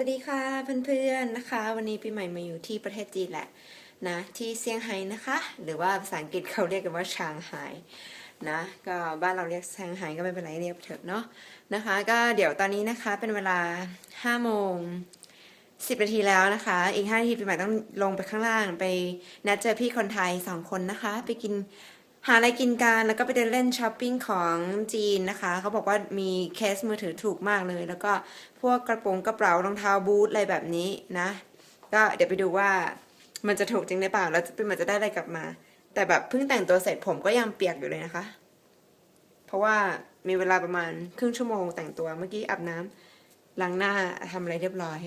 วัสดีค่ะเพื่อนๆนะคะ วันนี้ปีใหม่มาอยู่ที่ประเทศจีนแหละนะที่เซี่ยงไฮ้นะคะ หรือว่าภาษาอังกฤษเขาเรียกกันว่าชางไฮ้นะก็บ้านเราเรียกชางไฮ้ก็ไม่เป็นไรเรียกเถอะเนาะนะคะ ก็เดี๋ยวตอนนี้นะคะเป็นเวลา5โมง10นาทีแล้วนะคะ อีก5นาทีปีใหม่ต้องลงไปข้างล่างไปนัดเจอพี่คนไทยสองคนนะคะ ไปกิน หาอะไรกินกันแล้วก็ไปเดินเล่นช้อปปิ้งของจีนนะคะ เขาบอกว่ามีเคสมือถือถูกมากเลย แล้วก็พวกกระโปรงกระเป๋ารองเท้าบูทอะไรแบบนี้นะ ก็เดี๋ยวไปดูว่ามันจะถูกจริงหรือเปล่าแล้วเป็นมันจะได้อะไรกลับมา แต่แบบเพิ่งแต่งตัวเสร็จผมก็ยังเปียกอยู่เลยนะคะ เพราะว่ามีเวลาประมาณครึ่งชั่วโมงแต่งตัวเมื่อกี้อาบน้ำล้างหน้าทำอะไรเรียบร้อย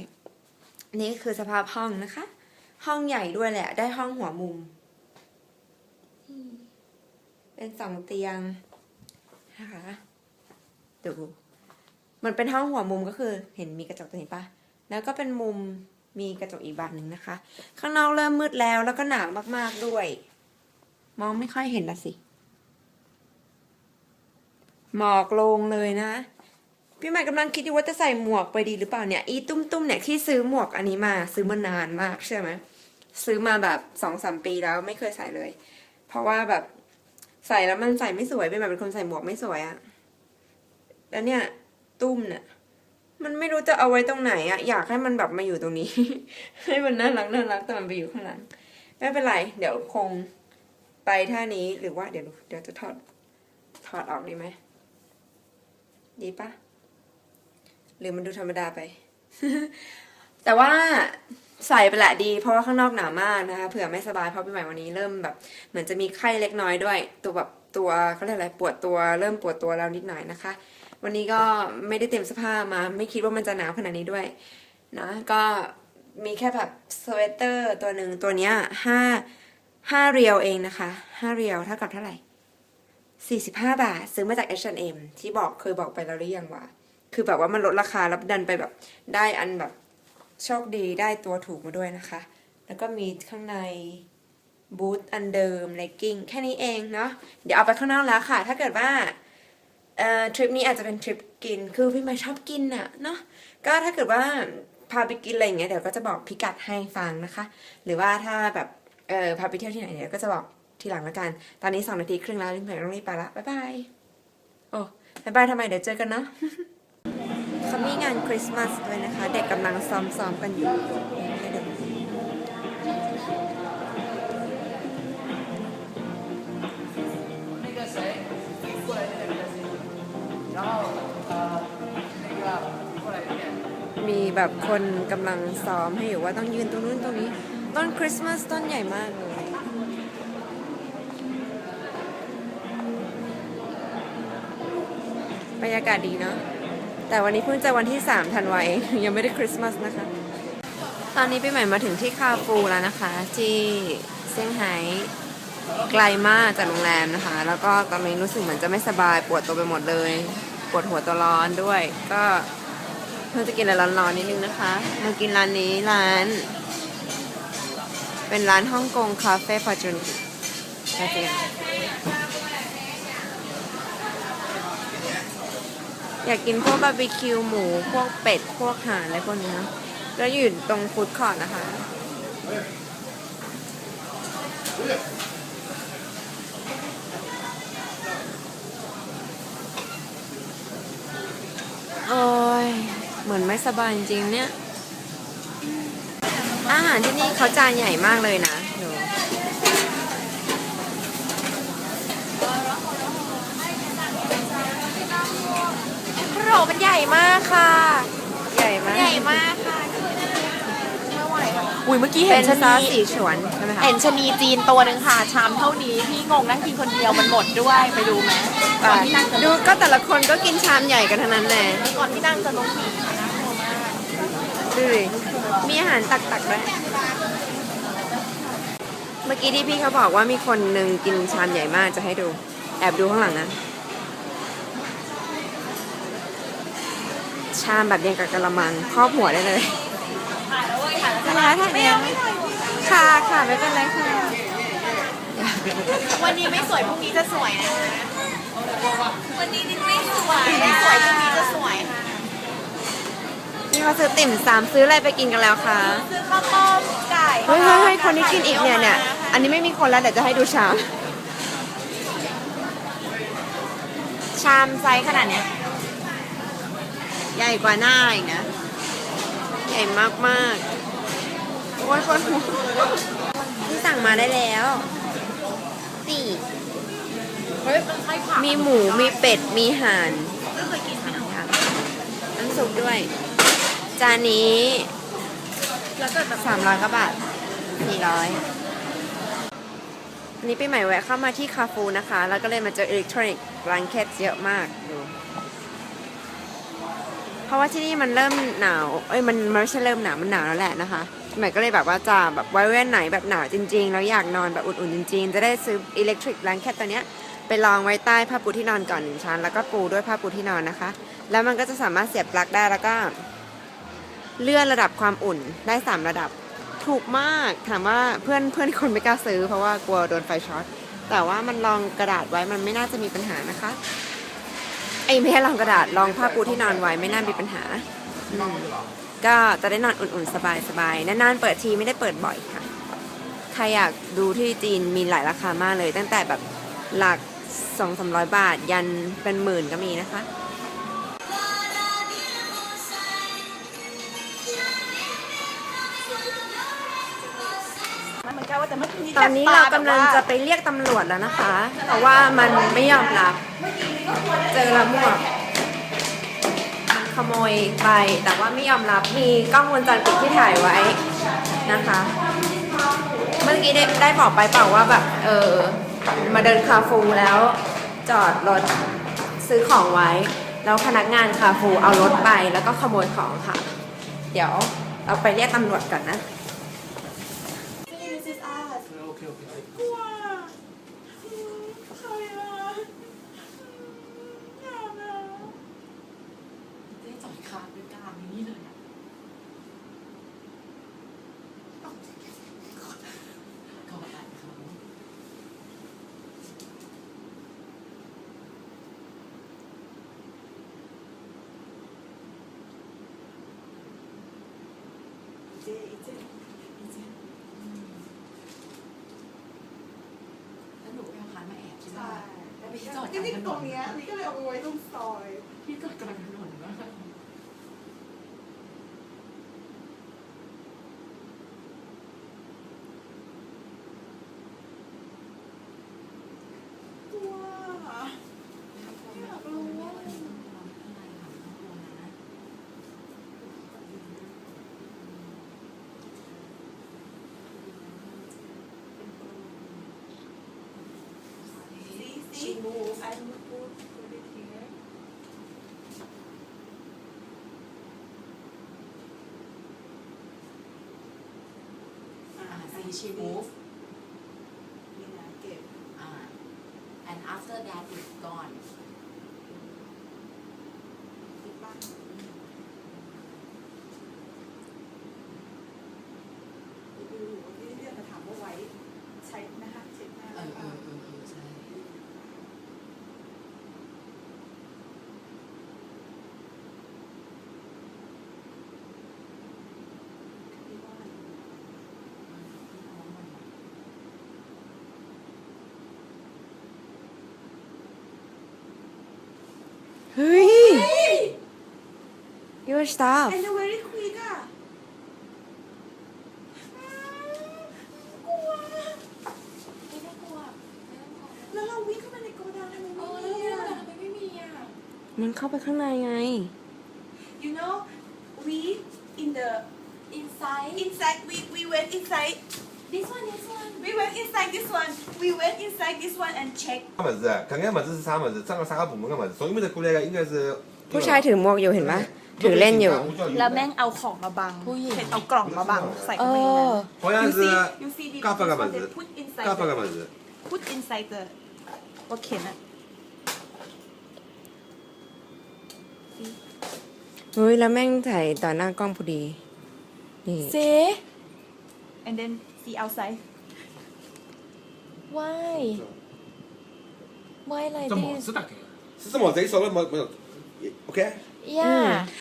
นี่คือสภาพห้องนะคะ ห้องใหญ่ด้วยแหละ ได้ห้องหัวมุม เป็นสองเตียงนะคะดูมันเป็นห้องหัวมุมก็คือ เห็นมีกระจกตรงนี้ปะแล้วก็เป็นมุมมีกระจกอีกบานหนึ่งนะคะ ข้างนอกเริ่มมืดแล้วแล้วก็หนาวมากๆด้วย มองไม่ค่อยเห็นละสิหมอกลงเลยนะ พี่ใหม่กำลังคิดอยู่ว่าจะใส่หมวกไปดีหรือเปล่าเนี่ย อีตุ้มๆเนี่ยที่ซื้อหมวกอันนี้มา ซื้อมานานมากใช่ไหมซื้อมาแบบสองสามปีแล้วไม่เคยใส่เลย เพราะว่าแบบ ใส่แล้วมันใส่ไม่สวยเป็นแบบเป็นคนใส่หมวกไม่สวยอะแล้วเนี่ย ตุ้มเนี่ยมันไม่รู้จะเอาไว้ตรงไหนอะอยากให้มันแบบมาอยู่ตรงนี้ ให้มันน่ารักน่ารักแต่มันไปอยู่ข้างหลังไม่เป็นไร เดี๋ยวคงไปท่านี้หรือว่าเดี๋ยวเดี๋ยวจะถอดถอดออกดีไหมดีปะหรือมันดูธรรมดาไป แต่ว่า ใส่ไปแหละดี เพราะว่าข้างนอกหนาวมากนะคะเผื่อไม่สบายเพราะปีใหม่วันนี้เริ่มแบบเหมือนจะมีไข้เล็กน้อยด้วย ตัวแบบตัวเขาเรียกอะไรปวดตัวเริ่มปวดตัวแล้วนิดหน่อยนะคะ วันนี้ก็ไม่ได้เตรียมเสื้อผ้ามา ไม่คิดว่ามันจะหนาวขนาดนี้ด้วยนะก็มีแค่แบบสเวตเตอร์ตัวหนึ่งตัวเนี้ยห้าห้าเรียวเองนะคะห้าเรียวเท่ากับเท่าไหร่สี่สิบห้าบาท ซื้อมาจาก H&M ที่บอกเคยบอกไปแล้วหรือยังวะคือแบบว่ามันลดราคาแล้วดันไปแบบได้อันแบบ โชคดีได้ตัวถูกมาด้วยนะคะ แล้วก็มีข้างในบูทอันเดิมเลกกิ้งแค่นี้เองเนาะเดี๋ยวเอาไปข้างนอกแล้วค่ะ ถ้าเกิดว่าทริปนี้อาจจะเป็นทริปกินคือพี่ไม่ชอบกินอะเนาะก็ถ้าเกิดว่าพาไปกินอะไรอย่างเงี้ยเดี๋ยวก็จะบอกพิกัดให้ฟังนะคะ หรือว่าถ้าแบบเออพาไปเที่ยวที่ไหนเนี่ยก็จะบอกทีหลังละกัน ตอนนี้สองนาทีครึ่งแล้วลิงแผงต้องรีบไปละบ๊ายบายโอ้บ๊ายบายทำไมเดี๋ยวเจอกันเนาะ เขามีงานคริสต์มาสด้วยนะคะ เด็กกำลังซ้อมๆกันอยู่มีแบบคนกำลังซ้อมให้อยู่ว่าต้องยืนตรงนู้นตรงนี้ ต้นคริสต์มาสต้นใหญ่มากเลยบรรยากาศดีเนาะ แต่วันนี้เพิ่งจะวันที่3ธันวาเองยังไม่ได้คริสต์มาสนะคะ ตอนนี้ปีใหม่มาถึงที่คาฟูแล้วนะคะ ที่เซี่ยงไฮ้ไกลมากจากโรงแรมนะคะ แล้วก็ตอนนี้รู้สึกเหมือนจะไม่สบายปวดตัวไปหมดเลย ปวดหัวตัวร้อนด้วย ก็เพิ่งจะกินอะไรร้อนๆนิดนึงนะคะมากินร้านนี้ร้าน เป็นร้านฮ่องกงคาเฟ่ฟอร์จูนจริง อยากกินพวกบาร์บีคิวหมู พวกเป็ด พวกห่านอะไรพวกนี้นะแล้วอยู่ตรงฟู้ดคอร์ทนะคะ โอ้ย เหมือนไม่สบายจริงๆเนี่ย อาหารที่นี่เขาจานใหญ่มากเลยนะดู โหมันใหญ่มากค่ะ ใหญ่มาก ใหญ่มากค่ะไม่ไหวค่ะ อุ้ยเมื่อกี้เห็นซอสสีฉวนใช่ไหมคะเห็นชะนีจีนตัวหนึ่งค่ะ ชามเท่านี้พี่งงนั่งกินคนเดียวมันหมดด้วยไปดูไหมก่อนที่นั่งจะดูก็แต่ละคนก็กินชามใหญ่กันทั้งนั้นแหละก่อนที่นั่งจะลงผีค่ะน่ากลัวมากดูดิมีอาหารตักๆด้วยเมื่อกี้ที่พี่เขาบอกว่ามีคนหนึ่งกินชามใหญ่มากจะให้ดู แอบดูข้างหลังนะ ชามแบบยังกับกระมังครอบหัวได้เลยถ่ายแล้วเว้ยถ่ายแล้วจะร้านถ่ายแล้วค่ะค่ะไม่เป็นไรค่ะ วันนี้ไม่สวยพรุ่งนี้จะสวยนะ วันนี้นี่ไม่สวยไม่สวยพรุ่งนี้จะสวยค่ะมีเขาซื้อติ่มซำซื้ออะไรไปกินกันแล้วคะซื้อข้าวต้มไก่เฮ้ยเฮ้ยเฮ้ยคนที่กินอีกเนี่ยเนี่ยอันนี้ไม่มีคนแล้วเดี๋ยวจะให้ดูชาม ชามไซส์ขนาดเนี้ย ใหญ่กว่าหน้าอีกนะ ใหญ่มากมากๆโอ้ยคนหัวที่สั่งมาได้แล้วนี่เฮ้ยมันใช่ผักมีหมูมีเป็ดมีห่านไม่เคยกินไม่เอาค่ะน้ำซุปด้วย จานนี้แล้วเกิดแบบสามร้อยกว่าบาทสี่ร้อยอันนี้ปีใหม่แวะเข้ามาที่คาฟูนะคะ แล้วก็เลยมาเจออิเล็กทรอนิกส์บลังเก็ตเยอะมากดูเพ ราะว่าที่นี่มันเริ่มหนาว เอ้ยมันไม่ใช่เริ่มหนาวมันหนาวแล้วแหละนะคะหม่ก็เลยแบบว่าจะแบบไว้เว้นไหนแบบหนาวจริงๆ แล้วอยากนอนแบบอุ่นๆจริงๆ จะได้ซื้ออิเล็กทริกแบลังเก็ตตัวเนี้ยไปรองไว้ใต้ผ้าปูที่นอนก่อนหนึ่งชั้น แล้วก็ปูด้วยผ้าปูที่นอนนะคะ แล้วมันก็จะสามารถเสียบปลั๊กได้แล้วก็ เลื่อนระดับความอุ่นได้ 3 ระดับถูกมากถามว่าเพื่อนเพื่อนคนไม่กล้าซื้อ เพราะว่ากลัวโดนไฟช็อตแต่ว่ามันรองกระดาษไว้มันไม่น่าจะมีปัญหานะคะ อ้ไม่ใช่รองกระดาษรองผ้าปูที่นอนไว้ไม่น่ามีปัญหาอืมก็จะได้นอนอุ่นๆ สบายๆ นานๆ เปิดทีไม่ได้เปิดบ่อยค่ะ ใครอยากดูที่จีนมีหลายราคามากเลย ตั้งแต่แบบหลักสองสามร้อยบาทยันเป็นหมื่นก็มีนะคะ มันเหมือนกันว่าแต่เมื่อกี้ตอนนี้เรากำลังจะไปเรียกตำรวจแล้วนะคะ เพราะว่ามันไม่ยอมรับเจอละหมวกมันขโมยไปแต่ว่าไม่ยอมรับมีกล้องวงจรปิดที่ถ่ายไว้นะคะ เมื่อกี้ได้ได้บอกไปเปล่าว่าแบบเออมาเดินคาฟูแล้วจอดรถซื้อของไว้ แล้วพนักงานคาฟูเอารถไปแล้วก็ขโมยของค่ะ เดี๋ยวเราไปเรียกตำรวจก่อนนะ กลัวใครอะอย่านะได้จ่อยคาด้วยกล้ามนี้เลยอะก็อ่านเขาเจ๊เจ๊ แล้วหนูไปเอาคานมาแอบใช่ไหม ใช่ แล้วพี่นี่จอดนี่กลางถตนรงนเนี้ยนี่ก็เลยเอาไปไว้ตรงซอยพี่จอดกลางถนนมาก กลัวอยากรู้ว่า See, see, move. I move, put, put it here. อ่า see she move นี่นะเก็บอ่า and after that it's gone ติดบ้างดูที่เรียกมาถามว่าไว้ใช้หน้าเช็ดหน้า เออเออเออเออใช่ เฮ้ย your stuff And you're very quick อะกลัวไม่ต้องกลัวไม่ต้องกลัวแล้วเราวิ่งเข้ามาในโกดังทำไมเอไม่อมีแล้วอะทำไมไม่มีอะมันเข้าไปข้างในไง You know we in the inside inside we we went inside this one this one we went inside this one we went inside this one and check 沙门子，刚刚嘛这是沙门子，这个沙个部门个嘛，所以面的过来个应该是。 ผู้ชายถือหมวกอยู่เห็นปะถือเล่นอยู่ แล้วแม่งเอาของมาบัง ผู้หญิง เห็นเอากล่องมาบังใส่ เอ เข้าไปใน อ นั้น 好像 You 是 see you see this 嘎巴个 this 门 one they 子， put inside 嘎巴 the 个门子。 put inside the รถเข็นอะ เฮ้ย แล้วแม่งถ่ายต่อหน้ากล้องพอดี นี่ เซ and then see outside why why like 这么 this 是大概。是什么？这一说了没没有？OK？ yeah